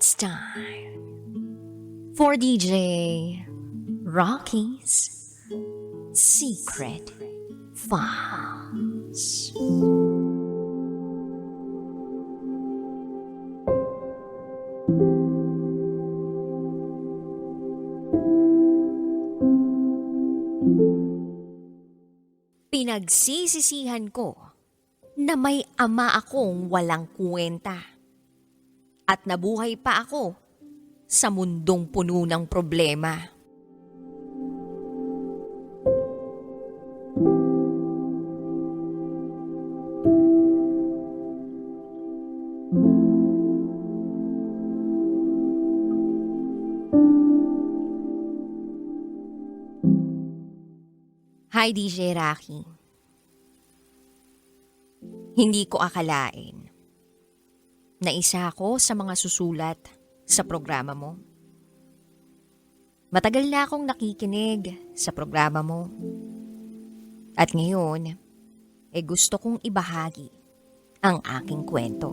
It's time for DJ Rocky's Secret Files. Pinagsisisihan ko na may ama akong walang kwenta. At nabuhay pa ako sa mundong puno ng problema. Hi DJ Rocky. Hindi ko akalain na isa ako sa mga susulat sa programa mo. Matagal na akong nakikinig sa programa mo. At ngayon, eh gusto kong ibahagi ang aking kwento.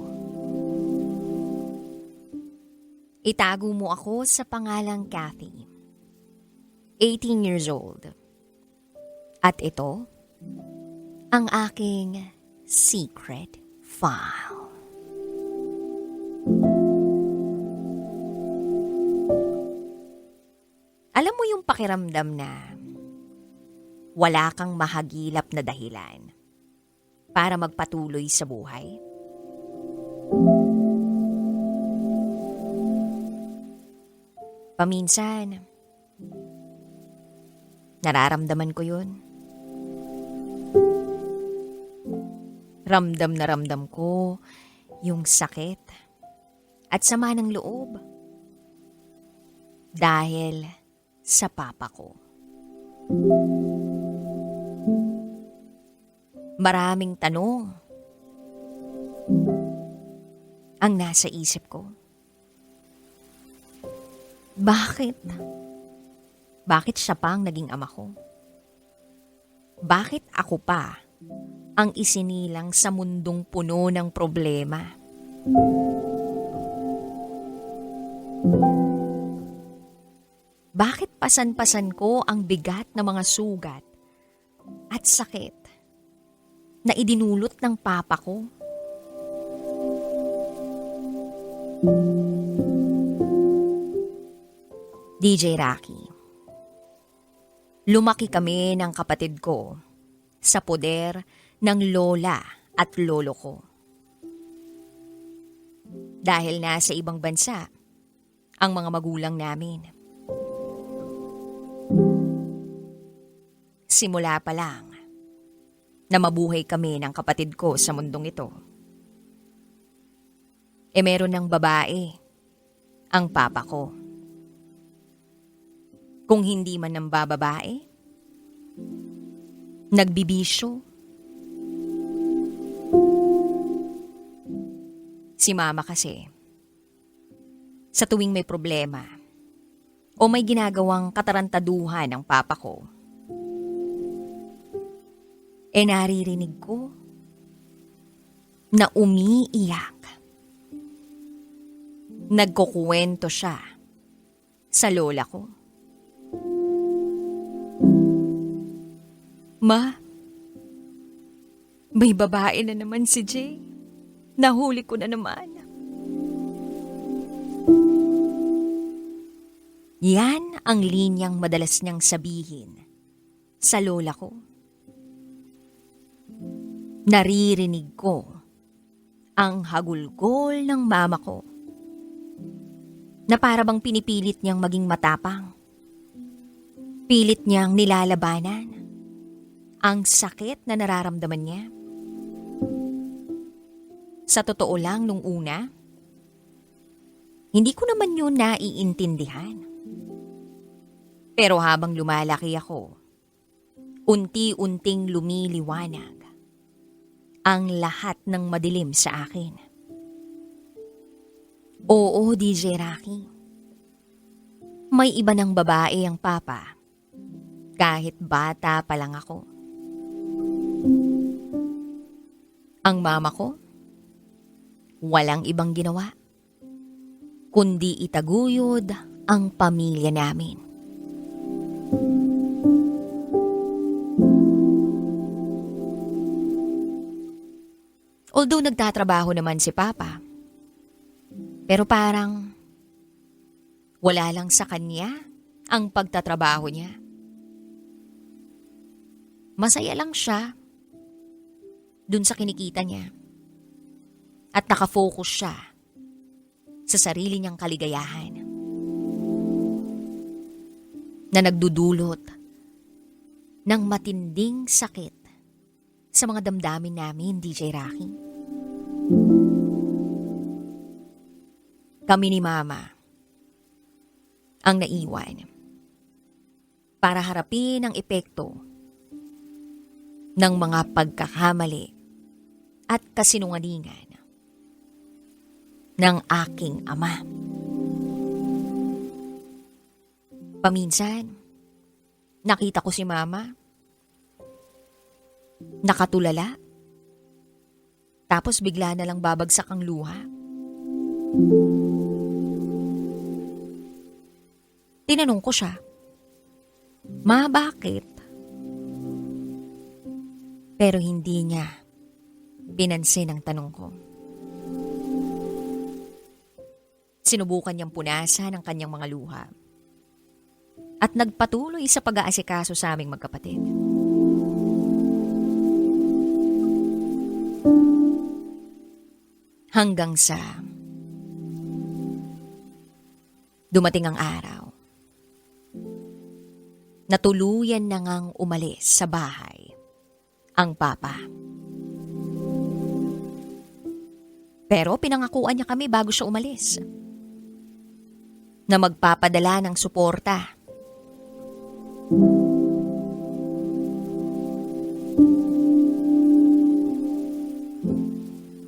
Itago mo ako sa pangalang Kathy. 18 years old. At ito, ang aking secret file. Alam mo yung pakiramdam na wala kang mahagilap na dahilan para magpatuloy sa buhay? Paminsan, nararamdaman ko yun. Ramdam na ramdam ko yung sakit at sama ng loob. Dahil sa papa ko. Maraming tanong ang nasa isip ko. Bakit? Bakit siya pa ang naging ama ko? Bakit ako pa ang isinilang sa mundong puno ng problema? Pasan-pasan ko ang bigat ng mga sugat at sakit na idinulot ng papa ko? DJ Rocky Lumaki kami ng kapatid ko sa poder ng lola at lolo ko. Dahil nasa ibang bansa ang mga magulang namin. Simula pa lang na mabuhay kami ng kapatid ko sa mundong ito. E meron ng babae, ang papa ko. Kung hindi man ng bababae, nagbibisyo. Si mama kasi, sa tuwing may problema o may ginagawang katarantaduhan ng papa ko, e naririnig ko na umiiyak. Nagkukuwento siya sa lola ko. Ma, may babae na naman si Jay. Nahuli ko na naman. Yan ang linyang madalas niyang sabihin sa lola ko. Naririnig ko ang hagulgol ng mama ko na para bang pinipilit niyang maging matapang. Pilit niyang nilalabanan ang sakit na nararamdaman niya. Sa totoo lang nung una, hindi ko naman yun naiintindihan. Pero habang lumalaki ako, unti-unting lumiliwanag ang lahat ng madilim sa akin. Oo, DJ Rocky. May iba ng babae ang papa. Kahit bata pa lang ako. Ang mama ko, walang ibang ginawa. kundi itaguyod ang pamilya namin. Although nagtatrabaho naman si Papa, pero parang wala lang sa kanya ang pagtatrabaho niya. Masaya lang siya dun sa kinikita niya. At nakafocus siya sa sarili niyang kaligayahan. Na nagdudulot ng matinding sakit sa mga damdamin namin, DJ Rocky. Kami ni Mama ang naiwan para harapin ang epekto ng mga pagkakamali at kasinungalingan ng aking ama. Paminsan, nakita ko si mama. Nakatulala. Tapos bigla na lang babagsak ang luha. Tinanong ko siya, Ma, bakit? Pero hindi niya pinansin ang tanong ko. Sinubukan niyang punasan ang kanyang mga luha. At nagpatuloy sa pag-aasikaso sa aming magkapatid. Hanggang sa dumating ang araw. Natuluyan na ngang umalis sa bahay ang papa. Pero pinangakuan niya kami bago siya umalis. Na magpapadala ng suporta.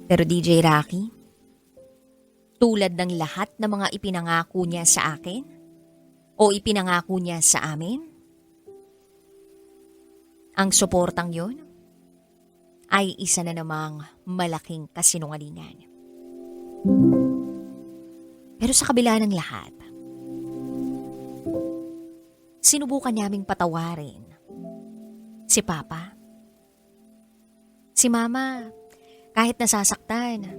Pero DJ Rocky, tulad ng lahat ng mga ipinangako niya sa akin o ipinangako niya sa amin, ang suportang yon ay isa na namang malaking kasinungalingan. Pero sa kabila ng lahat, sinubukan naming patawarin si Papa. Si Mama, kahit nasasaktan,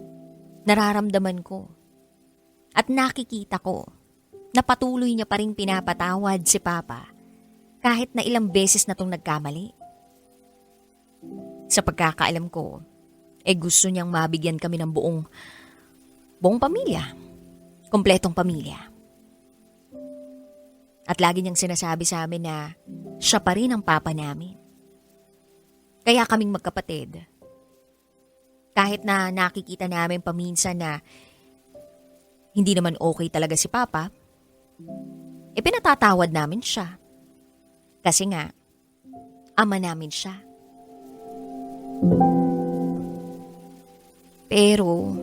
nararamdaman ko at nakikita ko na patuloy niya pa rin pinapatawad si Papa kahit na ilang beses na itong nagkamali. Sa pagkakaalam ko, eh gusto niyang mabigyan kami ng buong, buong pamilya. Kompletong pamilya. At lagi niyang sinasabi sa amin na siya pa rin ang papa namin. Kaya kaming magkapatid. Kahit na nakikita namin paminsan na hindi naman okay talaga si Papa, pinatatawad namin siya. Kasi nga, ama namin siya. Pero,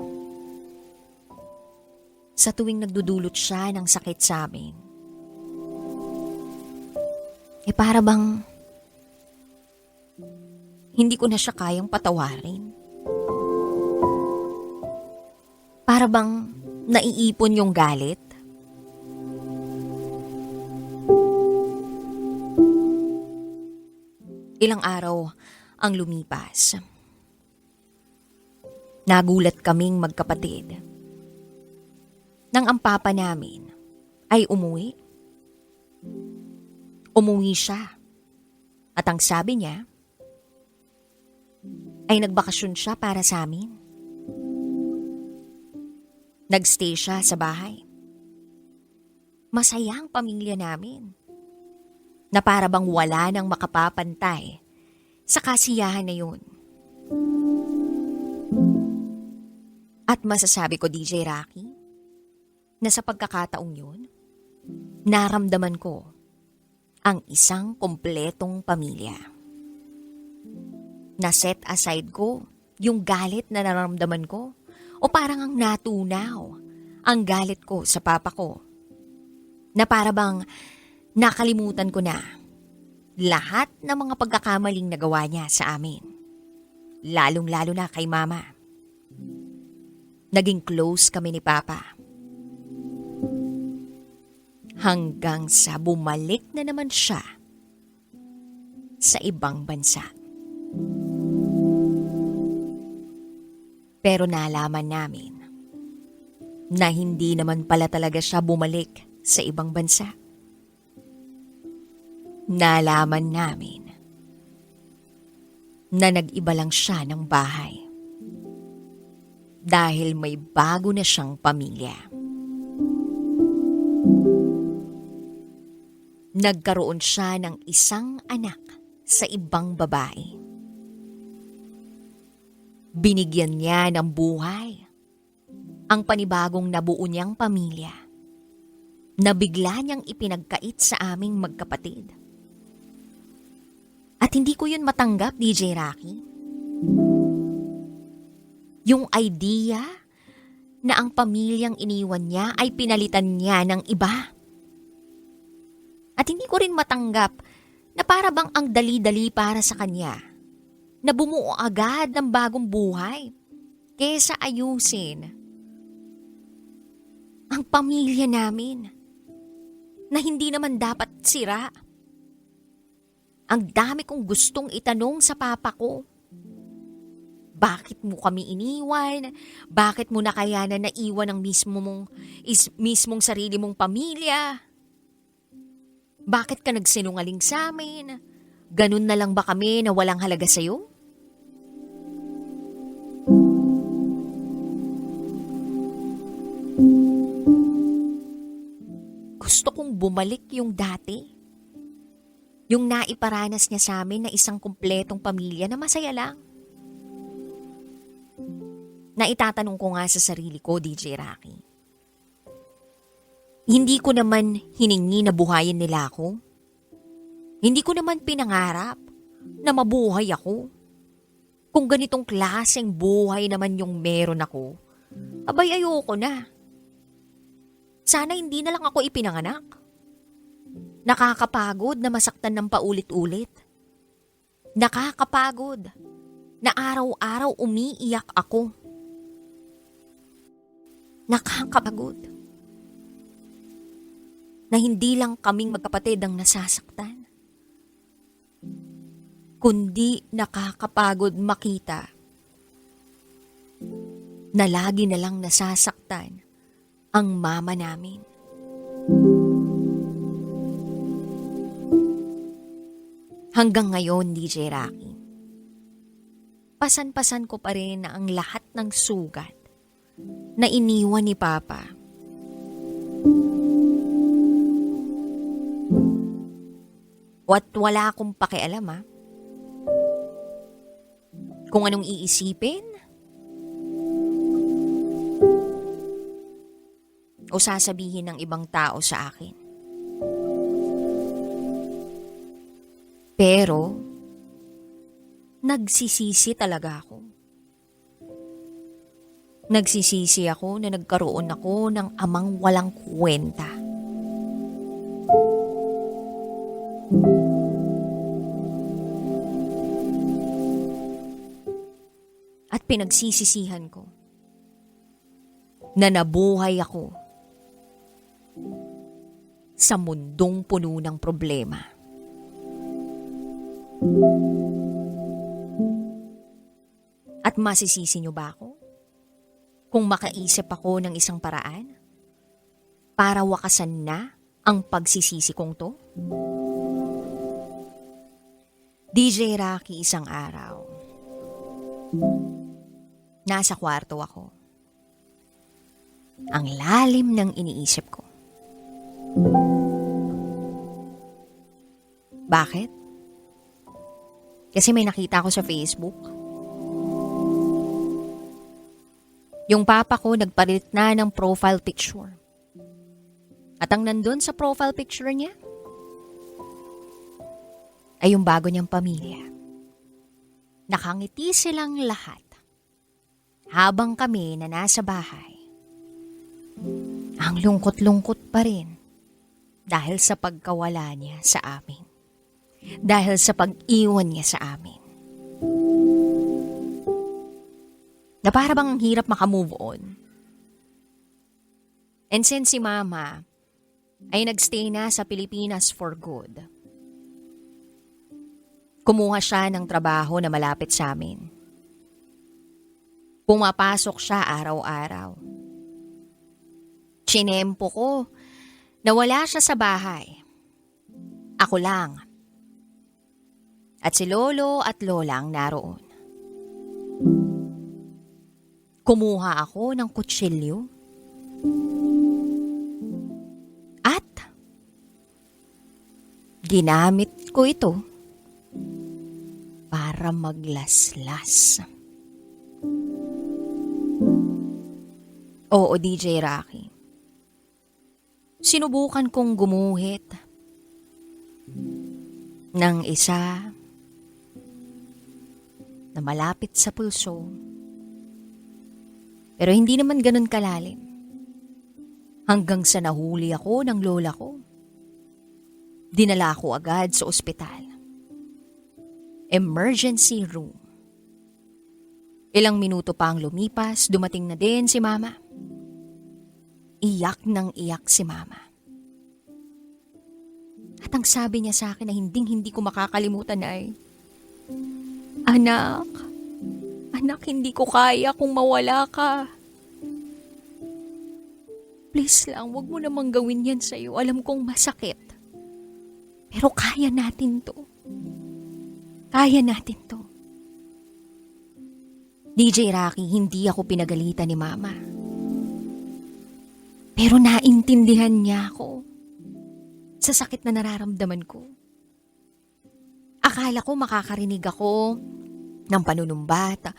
sa tuwing nagdudulot siya ng sakit sa amin, eh para bang hindi ko na siya kayang patawarin. Para bang naiipon yung galit. Ilang araw ang lumipas. Nagulat kaming magkapatid. Nang ang papa namin ay umuwi. Umuwi siya. At ang sabi niya ay nagbakasyon siya para sa amin. Nagstay siya sa bahay. Masaya ang pamilya namin. Na para bang wala nang makapapantay sa kasiyahan na yun. At masasabi ko, DJ Rocky, na sa pagkakataong yun, naramdaman ko ang isang kompletong pamilya. Na-set aside ko yung galit na nararamdaman ko o parang ang natunaw ang galit ko sa papa ko. Na para bang nakalimutan ko na lahat ng mga pagkakamaling nagawa niya sa amin. Lalong-lalo na kay mama. Naging close kami ni papa. Hanggang sa bumalik na naman siya sa ibang bansa. Pero nalaman namin na hindi naman pala talaga siya bumalik sa ibang bansa. Nalaman namin na nag-iba lang siya ng bahay dahil may bago na siyang pamilya. Nagkaroon siya ng isang anak sa ibang babae. Binigyan niya ng buhay ang panibagong nabuo niyang pamilya na bigla niyang ipinagkait sa aming magkapatid. At hindi ko yun matanggap, DJ Rocky. Yung idea na ang pamilyang iniwan niya ay pinalitan niya ng iba. At hindi ko rin matanggap na para bang ang dali-dali para sa kanya na bumuo agad ng bagong buhay kesa ayusin ang pamilya namin na hindi naman dapat sira. Ang dami kong gustong itanong sa papa ko. Bakit mo kami iniwan? Bakit mo na kaya na naiwan ang mismo mong, is, mismong sarili mong pamilya? Bakit ka nagsinungaling sa amin? Ganun na lang ba kami na walang halaga sa'yo? Bumalik yung dati. Yung naiparanas niya sa amin na isang kumpletong pamilya na masaya lang. Naitatanong ko nga sa sarili ko, DJ Rocky. Hindi ko naman hiningi na buhayin nila ako. Hindi ko naman pinangarap na mabuhay ako. Kung ganitong klaseng buhay naman yung meron ako, abay ayoko na. Sana hindi na lang ako ipinanganak. Nakakapagod na masaktan ng paulit-ulit. Nakakapagod na araw-araw umiiyak ako. Nakakapagod na hindi lang kaming magkapatid ang nasasaktan, kundi nakakapagod makita na lagi na lang nasasaktan ang mama namin. Hanggang ngayon, DJ Rocky, pasan-pasan ko pa rin na ang lahat ng sugat na iniwan ni Papa At wala akong pakialam ha. Kung anong iisipin o sasabihin ng ibang tao sa akin. Pero, nagsisisi talaga ako. Nagsisisi ako na nagkaroon ako ng amang walang kwenta. At pinagsisisihan ko na nabuhay ako sa mundong puno ng problema. At masisisi niyo ba ako? Kung makaisip ako ng isang paraan para wakasan na ang pagsisisi kong to? DJ Rocky isang araw. Nasa kwarto ako. Ang lalim ng iniisip ko. Bakit? Kasi may nakita ko sa Facebook. Yung papa ko nagpalit na ng profile picture. At ang nandun sa profile picture niya ay yung bago niyang pamilya. Nakangiti silang lahat habang kami na nasa bahay. Ang lungkot-lungkot pa rin dahil sa pagkawala niya sa amin. Dahil sa pag-iwan niya sa amin. Na para bang ang hirap makamove on. And since si mama, ay nagstay na sa Pilipinas for good. Kumuha siya ng trabaho na malapit sa amin. Pumapasok siya araw-araw. Chinempo ko na wala siya sa bahay. Ako lang. At si Lolo at Lola ang naroon. Kumuha ako ng kutsilyo. At ginamit ko ito para maglaslas. Oo, DJ Rocky. Sinubukan kong gumuhit ng isa na malapit sa pulso. Pero hindi naman ganun kalalim. Hanggang sa nahuli ako ng lola ko. Dinala ako agad sa ospital. Emergency room. Ilang minuto pa ang lumipas, dumating na din si mama. Iyak ng iyak si mama. At ang sabi niya sa akin na hinding hindi ko makakalimutan ay, Anak, anak hindi ko kaya kung mawala ka. Please lang, wag mo namang gawin yan sa'yo. Alam kong masakit. Pero kaya natin to. Kaya natin to. DJ Rocky, hindi ako pinagalitan ni Mama. Pero naintindihan niya ako sa sakit na nararamdaman ko. Akala ko makakarinig ako ng panunumbat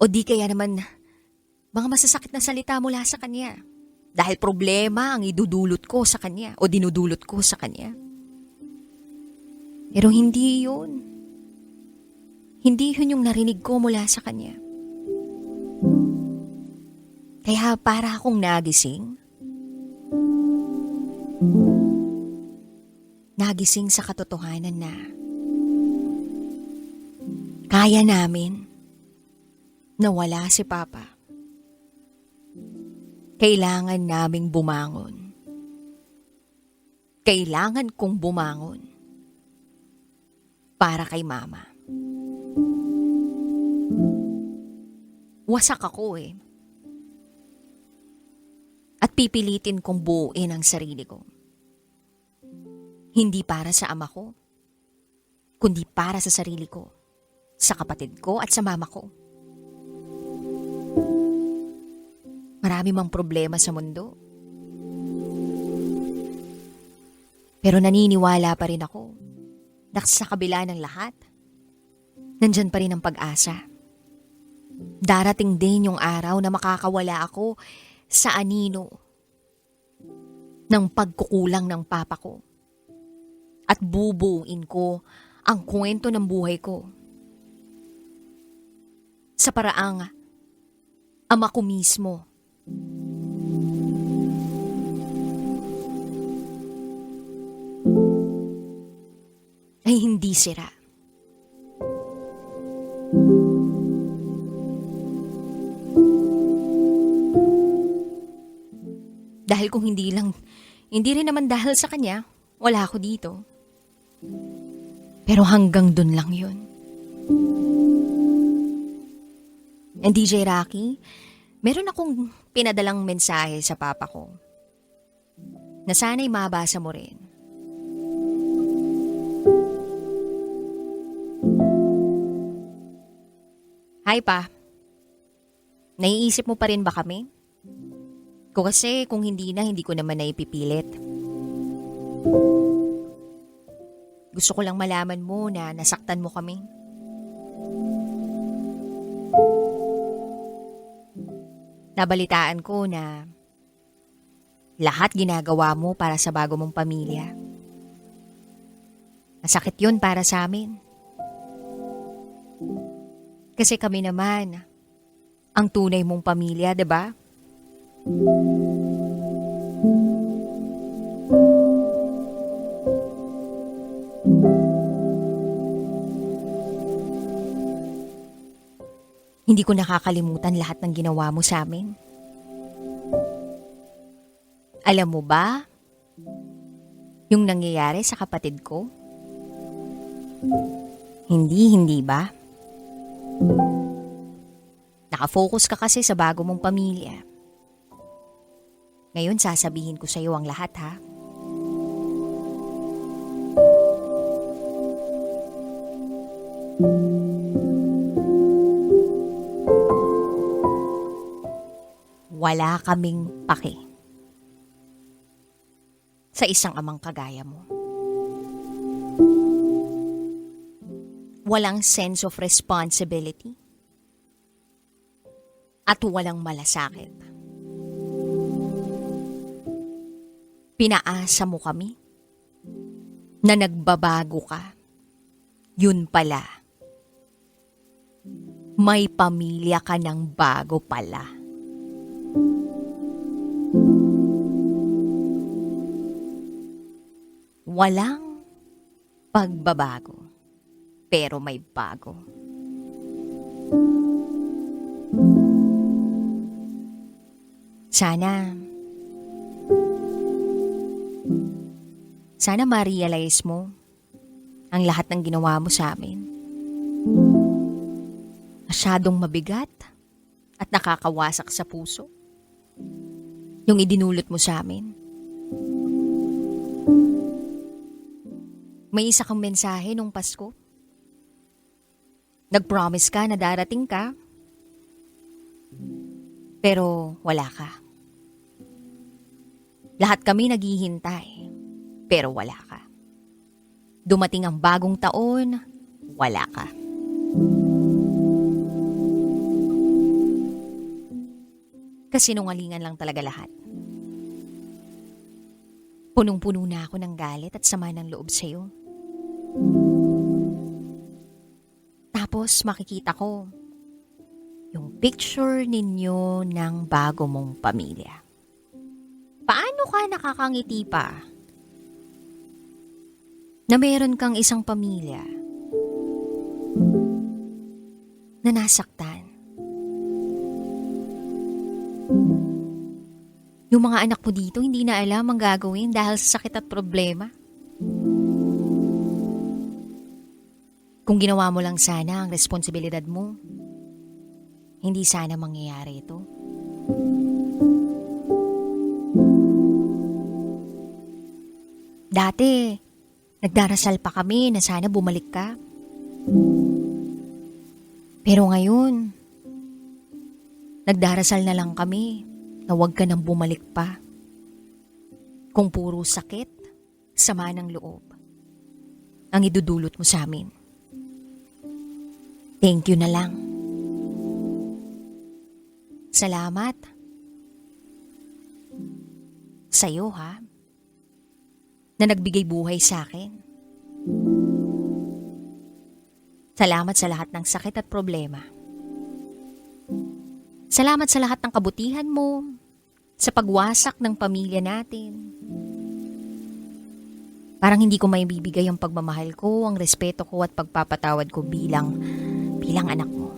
o di kaya naman mga masasakit na salita mula sa kanya. Dahil problema ang idudulot ko sa kanya o dinudulot ko sa kanya. Pero hindi yun. Hindi yun yung narinig ko mula sa kanya. Kaya para akong nagising. Nagising sa katotohanan na kaya namin na wala si Papa. Kailangan naming bumangon. Kailangan kong bumangon para kay Mama. Wasak ako eh. At pipilitin kong buuin ang sarili ko. Hindi para sa ama ko, kundi para sa sarili ko, sa kapatid ko at sa mama ko. Marami mang problema sa mundo. Pero naniniwala pa rin ako na sa kabila ng lahat, nandyan pa rin ang pag-asa. Darating din yung araw na makakawala ako sa anino ng pagkukulang ng papa ko. At bubuuin ko ang kwento ng buhay ko. Sa paraang ama ko mismo ay hindi sira. Dahil kung hindi lang, hindi rin naman dahil sa kanya, wala ako dito. Pero hanggang dun lang yun. And DJ Rocky, meron akong pinadalang mensahe sa papa ko. Na sana'y mabasa mo rin. Hi pa. Naiisip mo pa rin ba kami? Kung kasi kung hindi na, hindi ko naman naipipilit. Gusto ko lang malaman mo na nasaktan mo kami. Nabalitaan ko na lahat ginagawa mo para sa bago mong pamilya. Masakit yun para sa amin. Kasi kami naman, ang tunay mong pamilya, 'di ba? Hindi ko nakakalimutan lahat ng ginawa mo sa amin. Alam mo ba, Yung nangyayari sa kapatid ko? Hindi, hindi ba? Nakafocus ka kasi sa bago mong pamilya. Ngayon sasabihin ko sa iyo ang lahat ha. Wala kaming pake. Sa isang amang kagaya mo. Walang sense of responsibility. At walang malasakit. Pinaasa mo kami na nagbabago ka. Yun pala. May pamilya ka ng bago pala. Walang pagbabago, pero may bago. Sana, sana ma-realize mo ang lahat ng ginawa mo sa amin. Masyadong mabigat at nakakawasak sa puso. Yung idinulot mo sa amin. May isa kang mensahe nung Pasko. Nag-promise ka na darating ka. Pero wala ka. Lahat kami naghihintay. Pero wala ka. Dumating ang bagong taon, wala ka. Kasinungalingan lang talaga lahat. Punong-puno na ako ng galit at sama ng loob sa'yo. Tapos makikita ko yung picture ninyo ng bago mong pamilya. Paano ka nakakangiti pa? Na meron kang isang pamilya na nasaktan. Yung mga anak mo dito hindi na alam ang gagawin dahil sa sakit at problema. Kung ginawa mo lang sana ang responsibilidad mo, hindi sana mangyayari ito. Dati, nagdarasal pa kami na sana bumalik ka. Pero ngayon, nagdarasal na lang kami na huwag ka nang bumalik pa. Kung puro sakit, sama ng loob, ang idudulot mo sa amin. Thank you na lang. Salamat. Sa'yo ha, na nagbigay buhay sa akin. Salamat sa lahat ng sakit at problema. Salamat sa lahat ng kabutihan mo, sa pagwasak ng pamilya natin. Parang hindi ko may bibigay ang pagmamahal ko, ang respeto ko at pagpapatawad ko bilang bilang anak mo.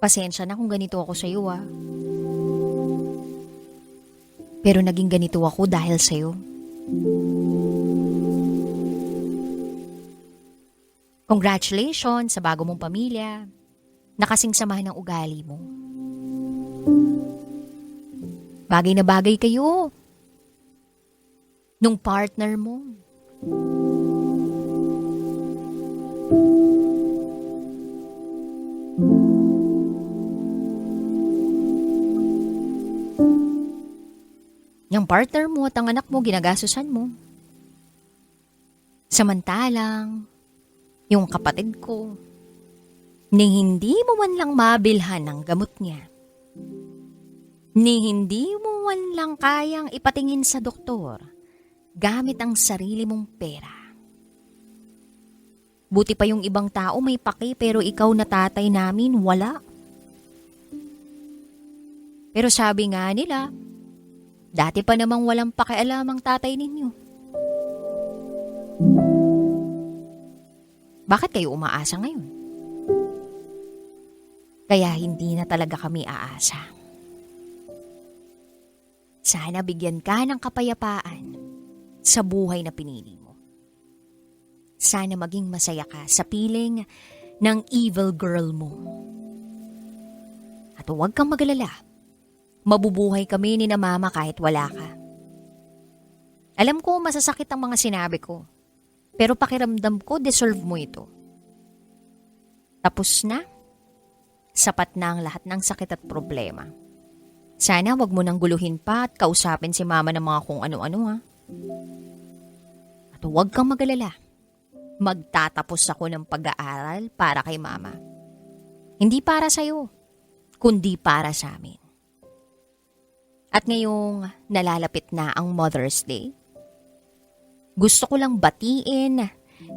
Pasensya na kung ganito ako sa iyo ah. Pero naging ganito ako dahil sa iyo. Congratulations sa bago mong pamilya. Nakasing samahan ng ugali mo. Bagay na bagay kayo. Nung partner mo. Yung partner mo at ang anak mo, ginagasusan mo. Samantalang, yung kapatid ko, ni hindi mo man lang mabilhan ng gamot niya. Ni hindi mo man lang kayang ipatingin sa doktor gamit ang sarili mong pera. Buti pa yung ibang tao may paki pero ikaw na tatay namin wala. Pero sabi nga nila, dati pa namang walang pakialam ang tatay ninyo. Bakit kayo umaasa ngayon? Kaya hindi na talaga kami aasa. Sana bigyan ka ng kapayapaan sa buhay na pinili mo. Sana maging masaya ka sa piling ng evil girl mo. At huwag kang magalala. Mabubuhay kami ni na mama kahit wala ka. Alam ko masasakit ang mga sinabi ko. Pero pakiramdam ko deserve mo ito. Tapos na. Sapat na ang lahat ng sakit at problema. Sana wag mo nang guluhin pa at kausapin si mama ng mga kung ano-ano ha. At huwag kang magalala. Magtatapos ako ng pag-aaral para kay mama. Hindi para sa'yo, kundi para sa amin. At ngayong nalalapit na ang Mother's Day, gusto ko lang batiin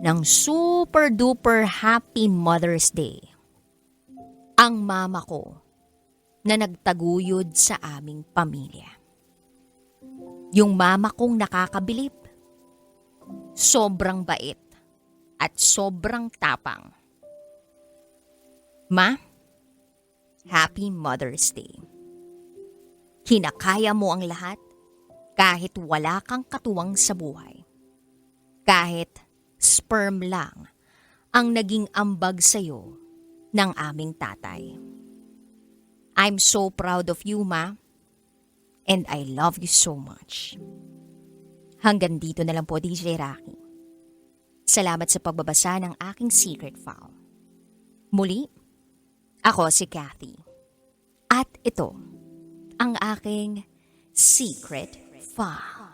ng super duper happy Mother's Day. Ang mama ko na nagtaguyod sa aming pamilya. Yung mama kong nakakabilib. Sobrang bait at sobrang tapang. Ma, Happy Mother's Day. Kinakaya mo ang lahat kahit wala kang katuwang sa buhay. Kahit sperm lang ang naging ambag sa'yo ng aming tatay. I'm so proud of you, Ma. And I love you so much. Hanggang dito na lang po, DJ Rocky. Salamat sa pagbabasa ng aking secret file. Muli, ako si Kathy. At ito, ang aking secret file.